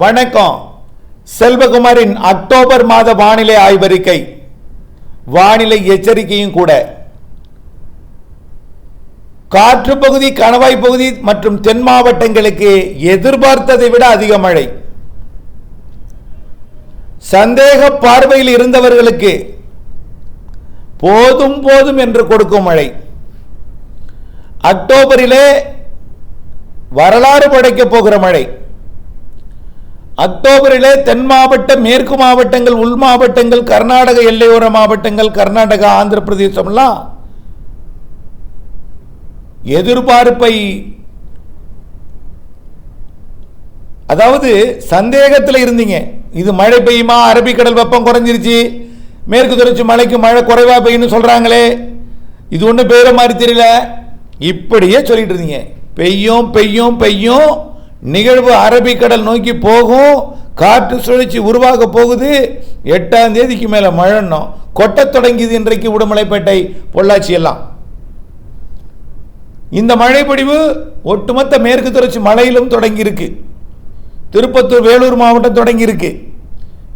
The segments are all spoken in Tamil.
வணக்கம். செல்வகுமாரின் அக்டோபர் மாத வானிலை ஆய்வறிக்கை. வானிலை எச்சரிக்கையும் கூட. காற்று பகுதி கணவாய் பகுதி மற்றும் தென் மாவட்டங்களுக்கு எதிர்பார்த்ததை விட அதிக மழை. சந்தேக பார்வையில் இருந்தவர்களுக்கு போதும் போதும் என்று கொடுக்கும் மழை. அக்டோபரிலே வரலாறு படைக்கப் போகிற மழை. அக்டோபரிலே தென் மாவட்ட மேற்கு மாவட்டங்கள் உள் மாவட்டங்கள் கர்நாடக எல்லையோர மாவட்டங்கள் கர்நாடகா ஆந்திர பிரதேசம்லாம் எதிர்பார்ப்பை அதாவது சந்தேகத்தில் இருந்தீங்க. இது மழை பெய்யுமா? அரபிக்கடல் வெப்பம் குறைஞ்சிருச்சு. மேற்கு தொடர்ச்சி மழைக்கு மழை குறைவா பெய்யும்னு சொல்றாங்களே. இது ஒன்றும் பெய்கிற மாதிரி தெரியல. இப்படியே சொல்லிட்டு இருந்தீங்க. பெய்யும் பெய்யும் பெய்யும். நிகழ்வு அரபிக்கடல் நோக்கி போகும் காற்று சுழற்சி உருவாக போகுது. எட்டாம் தேதிக்கு மேலே மழைன்னும் கொட்டத் தொடங்கியது இன்றைக்கு உடுமலைப்பேட்டை பொள்ளாச்சி எல்லாம். இந்த மழைப்பொழிவு ஒட்டுமொத்த மேற்கு தொடர்ச்சி மலையிலும் தொடங்கியிருக்கு. திருப்பத்தூர் வேலூர் மாவட்டம் தொடங்கியிருக்கு.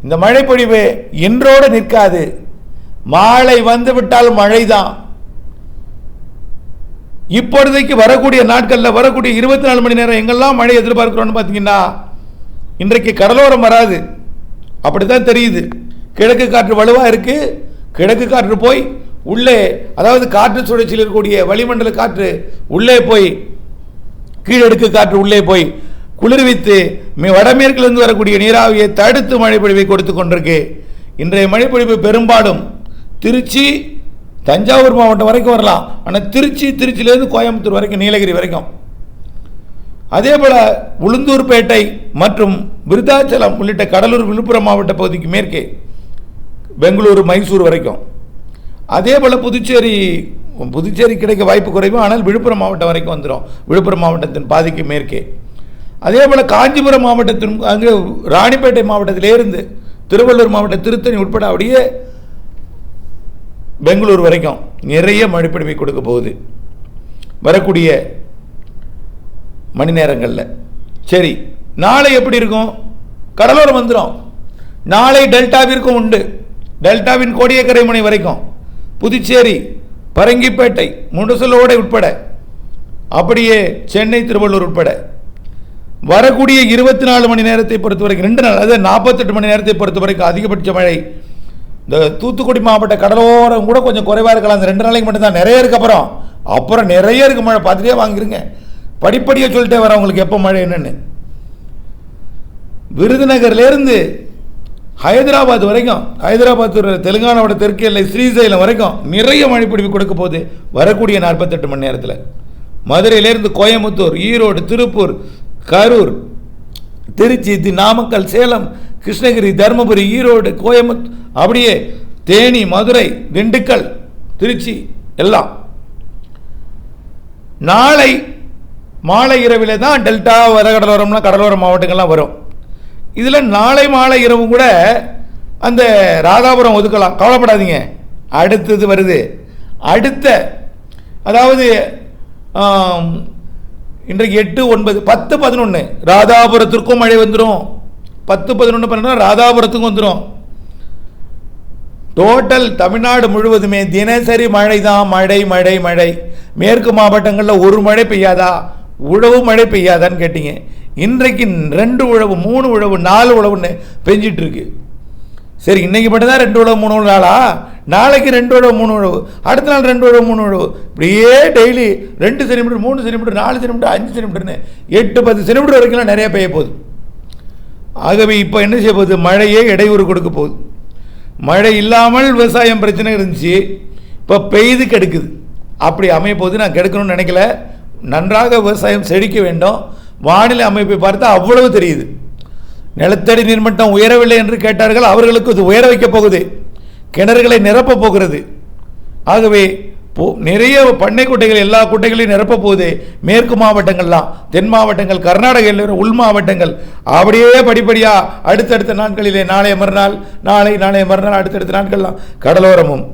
இந்த மழைப்பொழிவு இன்றோடு நிற்காது. மாலை வந்து விட்டால் மழைதான். இப்பொழுதைக்கு வரக்கூடிய நாட்களில் வரக்கூடிய இருபத்தி நாலு மணி நேரம் எங்கெல்லாம் மழை எதிர்பார்க்குறோன்னு பார்த்தீங்கன்னா இன்றைக்கு கடலோரம் வராது. அப்படி தான் தெரியுது. கிழக்கு காற்று வலுவாக இருக்குது கிழக்கு காற்று போய் உள்ளே அதாவது காற்று சுழற்சியில் இருக்கக்கூடிய வளிமண்டல காற்று உள்ளே போய் கீழடுக்கு காற்று உள்ளே போய் குளிர்வித்து வடமேற்கிலிருந்து வரக்கூடிய நீராவியை தடுத்து மழைப்பொழிவை கொடுத்து கொண்டிருக்கு. இன்றைய மழைப்பொழிவு பெரும்பாலும் திருச்சி தஞ்சாவூர் மாவட்டம் வரைக்கும் வரலாம். ஆனால் திருச்சி திருச்சியிலேருந்து கோயம்புத்தூர் வரைக்கும் நீலகிரி வரைக்கும். அதே போல் உளுந்தூர்பேட்டை மற்றும் விருத்தாச்சலம் உள்ளிட்ட கடலூர் விழுப்புரம் மாவட்ட பகுதிக்கு மேற்கே பெங்களூரு மைசூர் வரைக்கும். அதே போல் புதுச்சேரி புதுச்சேரி கிடைக்க வாய்ப்பு குறைவு ஆனால் விழுப்புரம் மாவட்டம் வரைக்கும் வந்துடும் விழுப்புரம் மாவட்டத்தின் பாதிக்கு மேற்கே. அதே போல் காஞ்சிபுரம் மாவட்டத்தின் அங்கே ராணிப்பேட்டை மாவட்டத்திலேருந்து திருவள்ளூர் மாவட்டம் திருத்தணி உட்பட அப்படியே பெங்களூர் வரைக்கும் நிறைய மழைப்பிடிமை கொடுக்க போகுது. வரக்கூடிய மணி நேரங்களில். சரி நாளை எப்படி இருக்கும்? கடலோரம் வந்துடும் நாளை டெல்டாவிற்கும் உண்டு. டெல்டாவின் கோடியக்கரை முனை வரைக்கும். புதுச்சேரி பரங்கிப்பேட்டை முண்டசலோடை உட்பட. அப்படியே சென்னை திருவள்ளூர் உட்பட. வரக்கூடிய இருபத்தி நாலு மணி நேரத்தை பொறுத்த வரைக்கும் ரெண்டு நாள் அதாவது நாற்பத்தெட்டு மணி நேரத்தை பொறுத்த வரைக்கும் அதிகபட்ச மழை இந்த தூத்துக்குடி மாவட்ட கடலோரம் கூட கொஞ்சம் குறைவாக இருக்கலாம். அந்த ரெண்டு நாளைக்கு மட்டும்தான். நிறைய இருக்கு அப்புறம். அப்புறம் நிறைய இருக்கு மழை. பார்த்துட்டே வாங்கிருங்க. படிப்படியாக சொல்லிட்டே வரேன் உங்களுக்கு எப்போ மழை என்னென்னு. விருதுநகர்லேருந்து ஹைதராபாத் வரைக்கும் ஹைதராபாத் தெலுங்கானாவோட தெற்கு எல்லை ஸ்ரீசைலம் வரைக்கும் நிறைய மழைப்பிடிப்பு கொடுக்க போகுது. வரக்கூடிய நாற்பத்தெட்டு மணி நேரத்தில். மதுரையிலேருந்து கோயம்புத்தூர் ஈரோடு திருப்பூர் கரூர் திருச்சி தி- நாமக்கல் சேலம் கிருஷ்ணகிரி தருமபுரி ஈரோடு கோயம்புத்தூர் அப்படியே தேனி மதுரை திண்டுக்கல் திருச்சி எல்லாம். நாளை மாலை இரவிலே தான் டெல்டா வடகடலோரம்னா கடலோர மாவட்டங்கள்லாம் வரும். இதில் நாளை மாலை இரவு கூட அந்த ராதாபுரம் ஒதுக்கலாம். கவலைப்படாதீங்க. அடுத்தது வருது. அடுத்த அதாவது இன்றைக்கு எட்டு ஒன்பது பத்து பதினொன்று ராதாபுரத்திற்கும் மழை வந்துடும் பத்து பதினொன்று பன்னெண்டு ராதாபுரத்துக்கும் வந்துடும் டோட்டல் தமிழ்நாடு முழுவதுமே தினசரி மழை தான் மழை மழை மழை. மேற்கு மாவட்டங்களில் ஒரு மழை பெய்யாதா? உழவு மழை பெய்யாதான்னு கேட்டீங்க. இன்றைக்கு ரெண்டு உழவு மூணு உழவு நாலு உழவுன்னு பெஞ்சிட்டு இருக்கு சரி இன்னைக்கு மட்டும்தான் ரெண்டு உழவு மூணு உழவு நாளா? நாளைக்கு ரெண்டு உழவு மூணு உழவு. அடுத்த நாள் ரெண்டு உழவு மூணு உழவு. இப்படியே டெய்லி ரெண்டு சென்டிமீட்டர் மூணு சென்டிமீட்டர் நாலு சென்டிமீட்டர் அஞ்சு சென்டிமீட்டர்னு எட்டு பத்து சென்டிமீட்டர் வரைக்கும்லாம் நிறைய பெய்ய போகுது. ஆகவே இப்போ என்ன செய்ய போகுது? மழையே இடையூறு கொடுக்க போகுது. மழை இல்லாமல் விவசாயம் பிரச்சனை இருந்துச்சு இப்போ பெய்து கெடுக்குது. அப்படி அமைய போது நான் கெடுக்கணும்னு நினைக்கல. நன்றாக விவசாயம் செழிக்க வேண்டும். வானிலை அமைப்பை பார்த்தா அவ்வளவு தெரியுது. நிலத்தடி நீர்மட்டம் உயரவில்லை என்று கேட்டார்கள். அவர்களுக்கு இது உயர வைக்கப் போகுது. கிணறுகளை நிரப்பப் போகிறது. ஆகவே போ நிறைய பண்ணை குட்டைகள் எல்லா குட்டைகளையும் நிரப்ப போகுது. மேற்கு மாவட்டங்கள்லாம் தென் மாவட்டங்கள் கர்நாடக எல்லையோர உள் மாவட்டங்கள். அப்படியே படிப்படியாக அடுத்தடுத்த நாட்களிலே நாளைய மறுநாள் நாளை நாளைய மறுநாள் அடுத்தடுத்த நாட்கள்லாம் கடலோரமும்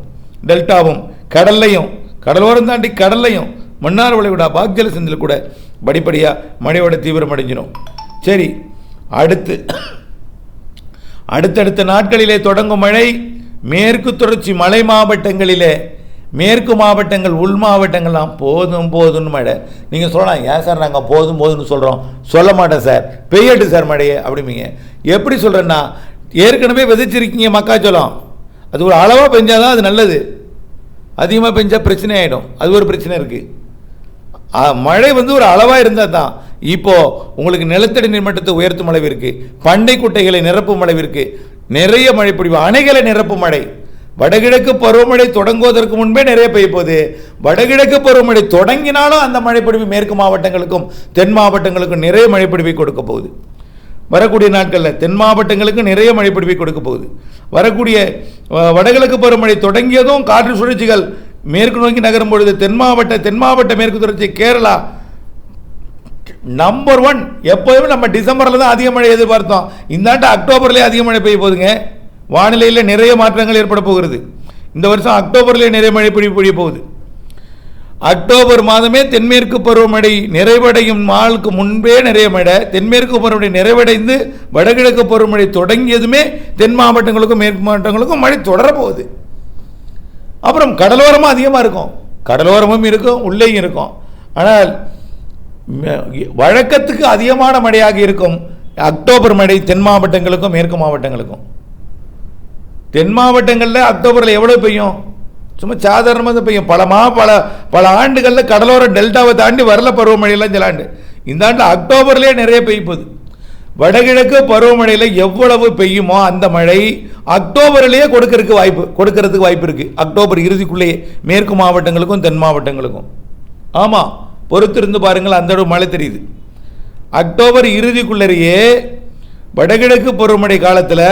டெல்டாவும் கடல்லையும் கடலோரம் தாண்டி கடல்லையும் மன்னார் விளைவிடா பாக்ஜல சிந்தில் கூட படிப்படியாக மழையோட தீவிரம் அடைஞ்சிடும் சரி அடுத்து அடுத்தடுத்த நாட்களிலே தொடங்கும் மழை மேற்கு தொடர்ச்சி மலை மாவட்டங்களிலே மேற்கு மாவட்டங்கள் உள் மாவட்டங்கள்லாம் போதும் போதும்னு மழை நீங்கள் சொல்லலாம் ஏன் சார் நாங்கள் போதும் போதும்னு சொல்கிறோம் சொல்ல மாட்டேன் சார். பெய்யட்டு சார் மழையே அப்படிம்பீங்க. எப்படி சொல்கிறேன்னா ஏற்கனவே விதைச்சிருக்கீங்க மக்காச்சோளம். அது ஒரு அளவாக பெஞ்சாதான் அது நல்லது. அதிகமாக பெஞ்சால் பிரச்சனை ஆகிடும் அது ஒரு பிரச்சனை இருக்குது மழை வந்து ஒரு அளவாக இருந்தால் தான். இப்போது உங்களுக்கு நிலத்தடி நீர்மட்டத்தை உயர்த்தும் அளவிற்கு பண்டை குட்டைகளை நிரப்பும் அளவிற்கு நிறைய மழை பொழிவு அணைகளை நிரப்பும் மழை. வடகிழக்கு பருவமழை தொடங்குவதற்கு முன்பே நிறைய பெய்ய போகுது. வடகிழக்கு பருவமழை தொடங்கினாலும் அந்த மழைப்பொழிவு மேற்கு மாவட்டங்களுக்கும் தென் மாவட்டங்களுக்கும் நிறைய மழைப்பொழிவை கொடுக்க போகுது. வரக்கூடிய நாட்களில் தென் மாவட்டங்களுக்கு நிறைய மழைப்பொழிவை கொடுக்க போகுது. வரக்கூடிய வடகிழக்கு பருவமழை தொடங்கியதும் காற்று சுழற்சிகள் மேற்கு நோக்கி நகரும் பொழுது தென் மாவட்ட தென் மாவட்ட மேற்கு தொடர்ச்சி கேரளா நம்பர் ஒன். எப்போதுமே நம்ம டிசம்பரில் தான் அதிக மழை எதிர்பார்த்தோம். இந்த ஆண்டு அக்டோபர்லேயே அதிக மழை பெய்ய போகுதுங்க. வானிலையில் நிறைய மாற்றங்கள் ஏற்பட போகிறது. இந்த வருஷம் அக்டோபரில் நிறைய மழை பொழிவு பொழிய போகுது. அக்டோபர் மாதமே தென்மேற்கு பருவமழை நிறைவடையும் நாளுக்கு முன்பே நிறைய மழை தென்மேற்கு பருவமழை நிறைவடைந்து வடகிழக்கு பருவமழை தொடங்கியதுமே தென் மாவட்டங்களுக்கும் மேற்கு மாவட்டங்களுக்கும் மழை தொடரப்போகுது அப்புறம் கடலோரமும் அதிகமாக இருக்கும். கடலோரமும் இருக்கும் உள்ளேயும் இருக்கும். ஆனால் வழக்கத்துக்கு அதிகமான மழையாக இருக்கும் அக்டோபர் மழை தென் மாவட்டங்களுக்கும் மேற்கு மாவட்டங்களுக்கும். தென் மாவட்டங்களில் அக்டோபரில் எவ்வளோ பெய்யும்? சும்மா சாதாரணமாக தான் பெய்யும். பல மா பல பல ஆண்டுகளில் கடலோர டெல்டாவை தாண்டி வரல பருவமழையெல்லாம் சில ஆண்டு. இந்த ஆண்டு அக்டோபர்லேயே நிறைய பெய்ப்பது போகுது. வடகிழக்கு பருவமழையில் எவ்வளவு பெய்யுமோ அந்த மழை அக்டோபர்லேயே கொடுக்கறதுக்கு வாய்ப்பு கொடுக்கறதுக்கு வாய்ப்பு இருக்குது அக்டோபர் இறுதிக்குள்ளேயே மேற்கு மாவட்டங்களுக்கும் தென் மாவட்டங்களுக்கும். ஆமாம் பொறுத்திருந்து பாருங்கள் அந்த அளவு மழை தெரியுது. அக்டோபர் இறுதிக்குள்ளேயே வடகிழக்கு பருவமழை காலத்தில்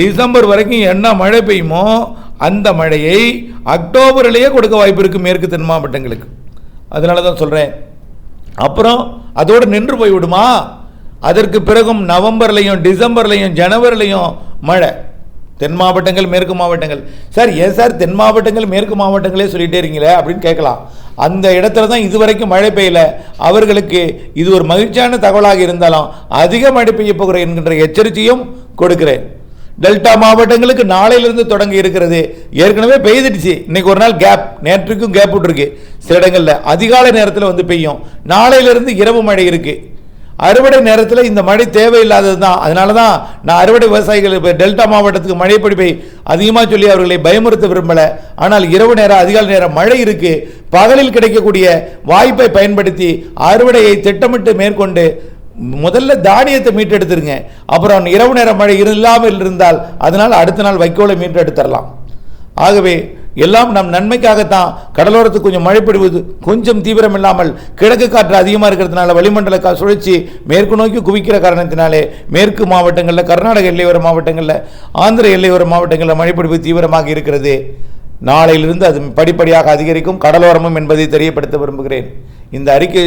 டிசம்பர் வரைக்கும் என்ன மழை பெய்யுமோ அந்த மழையை அக்டோபர்லேயே கொடுக்க வாய்ப்பு இருக்குது மேற்கு தென் மாவட்டங்களுக்கு. அதனால தான் சொல்கிறேன் அப்புறம் அதோடு நின்று போய்விடுமா அதற்கு பிறகும் நவம்பர்லையும் டிசம்பர்லையும் ஜனவரிலையும் மழை. தென் மாவட்டங்கள் மேற்கு மாவட்டங்கள். சார் ஏன் சார் தென் மாவட்டங்கள் மேற்கு மாவட்டங்களே சொல்லிட்டே இருக்கீங்களே அப்படின்னு கேட்கலாம். அந்த இடத்துல தான் இதுவரைக்கும் மழை பெய்யல. அவர்களுக்கு இது ஒரு மகிழ்ச்சியான தகவலாக இருந்தாலும் அதிக மழை பெய்ய போகிற என்கின்ற எச்சரிக்கையும் கொடுக்கிறேன். டெல்டா மாவட்டங்களுக்கு நாளையிலிருந்து தொடங்கி இருக்கிறது. ஏற்கனவே பெய்துடுச்சு. இன்னைக்கு ஒரு நாள் கேப் நேற்றுக்கும் கேப் விட்டுருக்கு. சில இடங்களில் அதிகாலை நேரத்தில் வந்து பெய்யும். நாளையிலிருந்து இரவு மழை இருக்கு. அறுவடை நேரத்தில் இந்த மழை தேவையில்லாதது தான். அதனால தான் நான் அறுவடை விவசாயிகள் இப்போ டெல்டா மாவட்டத்துக்கு மழை பிடிப்பை அதிகமாக சொல்லி அவர்களை பயமுறுத்த விரும்பலை. ஆனால் இரவு நேரம் அதிகாலை நேரம் மழை இருக்குது பகலில் கிடைக்கக்கூடிய வாய்ப்பை பயன்படுத்தி அறுவடையை திட்டமிட்டு மேற்கொண்டு முதல்ல தானியத்தை மீட்டெடுத்துருங்க. அப்புறம் இரவு நேர மழை இல்லாமல் இருந்தால் அதனால் அடுத்த நாள் வைக்கோலை மீட்டெடுத்துடலாம் ஆகவே எல்லாம் நம் நன்மைக்காகத்தான் கடலோரத்துக்கு கொஞ்சம் மழை கொஞ்சம் தீவிரம் இல்லாமல் கிழக்கு காற்று அதிகமாக இருக்கிறதுனால வளிமண்டல கா சுழற்சி மேற்கு நோக்கி குவிக்கிற காரணத்தினாலே மேற்கு மாவட்டங்களில் கர்நாடக எல்லையோர மாவட்டங்களில் ஆந்திர எல்லையோர மாவட்டங்களில் மழைப்பொழிவு தீவிரமாக இருக்கிறது. நாளையிலிருந்து அது படிப்படியாக அதிகரிக்கும். கடலோரமும் என்பதை தெரியப்படுத்த விரும்புகிறேன். இந்த அறிக்கை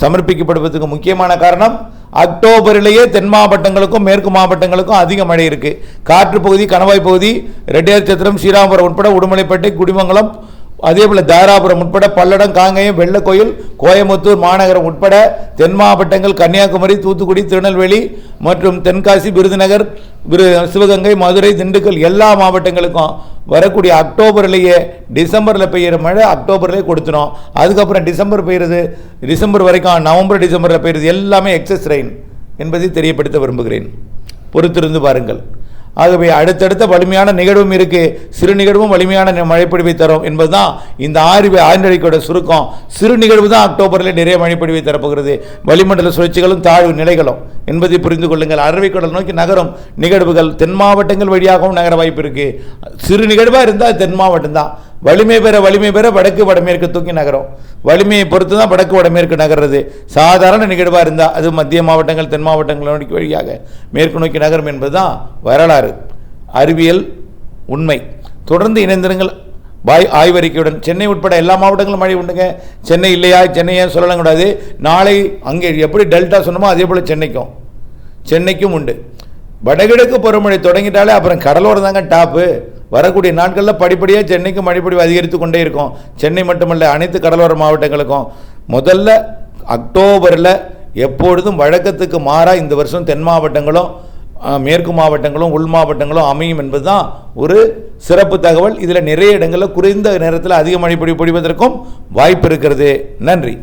சமர்ப்பிக்கப்படுவதற்கு முக்கியமான காரணம் அக்டோபரிலேயே தென் மாவட்டங்களுக்கும் மேற்கு மாவட்டங்களுக்கும் அதிக மழை இருக்குது காற்று பகுதி கணவாய் பகுதி ரெட்டியார் சத்திரம் ஸ்ரீராமபுரம் உட்பட உடுமலைப்பேட்டை குடிமங்கலம் அதே போல் தாராபுரம் உட்பட பல்லடம் காங்கயம் வெள்ளக்கோயில் கோயம்புத்தூர் மாநகரம் உட்பட தென் மாவட்டங்கள் கன்னியாகுமரி தூத்துக்குடி திருநெல்வேலி மற்றும் தென்காசி விருதுநகர் சிவகங்கை மதுரை திண்டுக்கல் எல்லா மாவட்டங்களுக்கும் வரக்கூடிய அக்டோபர்லேயே டிசம்பரில் பெய்கிற மழை அக்டோபர்லேயே கொடுத்துரும். அதுக்கப்புறம் டிசம்பர் பெய்யுறது டிசம்பர் வரைக்கும் நவம்பர் டிசம்பரில் பெய்யுறது எல்லாமே எக்ஸஸ் ரெயின் என்பதை தெரியப்படுத்த விரும்புகிறேன். பொறுத்திருந்து பாருங்கள். ஆகவே அடுத்தடுத்த வலிமையான நிகழ்வும் இருக்கு. சிறு நிகழ்வும் வலிமையான மழைப்பொழிவை தரும் என்பதுதான் இந்த ஆறு ஆண்டடிக்கையோட சுருக்கம். சிறு நிகழ்வு தான் அக்டோபரில் நிறைய மழைப்பொழிவை தரப்போகிறது. வளிமண்டல சுழற்சிகளும் தாழ்வு நிலைகளும் என்பதை புரிந்து கொள்ளுங்கள். அரபிக்கடல் நோக்கி நகரும் நிகழ்வுகள் தென் மாவட்டங்கள் வழியாகவும் நகர வாய்ப்பு இருக்கு. சிறு நிகழ்வாக இருந்தால் தென் மாவட்டம் தான் வலிமை பெற வலிமை பெற வடக்கு வடமேற்கு தூக்கி நகரும். வலிமையை பொறுத்து தான் வடக்கு வடமேற்கு நகர்றது. சாதாரண நிகழ்வாக இருந்தால் அது மத்திய மாவட்டங்கள் தென் மாவட்டங்கள் நோக்கி வழியாக மேற்கு நோக்கி நகரும் என்பதுதான் வரலாறு. அறிவியல் உண்மை. தொடர்ந்து இணைந்திருங்கள். பாய் ஆய்வறிக்கையுடன். சென்னை உட்பட எல்லா மாவட்டங்களும் மழை உண்டுங்க. சென்னை இல்லையா சென்னையா சொல்லலாம் கூடாது. நாளை அங்கே எப்படி டெல்டா சொன்னமோ அதே போல் சென்னைக்கும். சென்னைக்கும் உண்டு. வடகிழக்கு பருவமழை தொடங்கிட்டாலே அப்புறம் கடலோரம் தாங்க டாப்பு. வரக்கூடிய நாட்களில் படிப்படியாக சென்னைக்கு மழைப்பொழிவு அதிகரித்து கொண்டே இருக்கும். சென்னை மட்டுமல்ல அனைத்து கடலோர மாவட்டங்களுக்கும். முதல்ல அக்டோபரில் எப்பொழுதும் வழக்கத்துக்கு மாறாக இந்த வருஷம் தென் மாவட்டங்களும் மேற்கு மாவட்டங்களும் உள் மாவட்டங்களும் அமையும் என்பது தான் ஒரு சிறப்பு தகவல். இதில் நிறைய இடங்களில் குறைந்த நேரத்தில் அதிக மழை பொழிவதற்கும் வாய்ப்பு இருக்கிறது. நன்றி.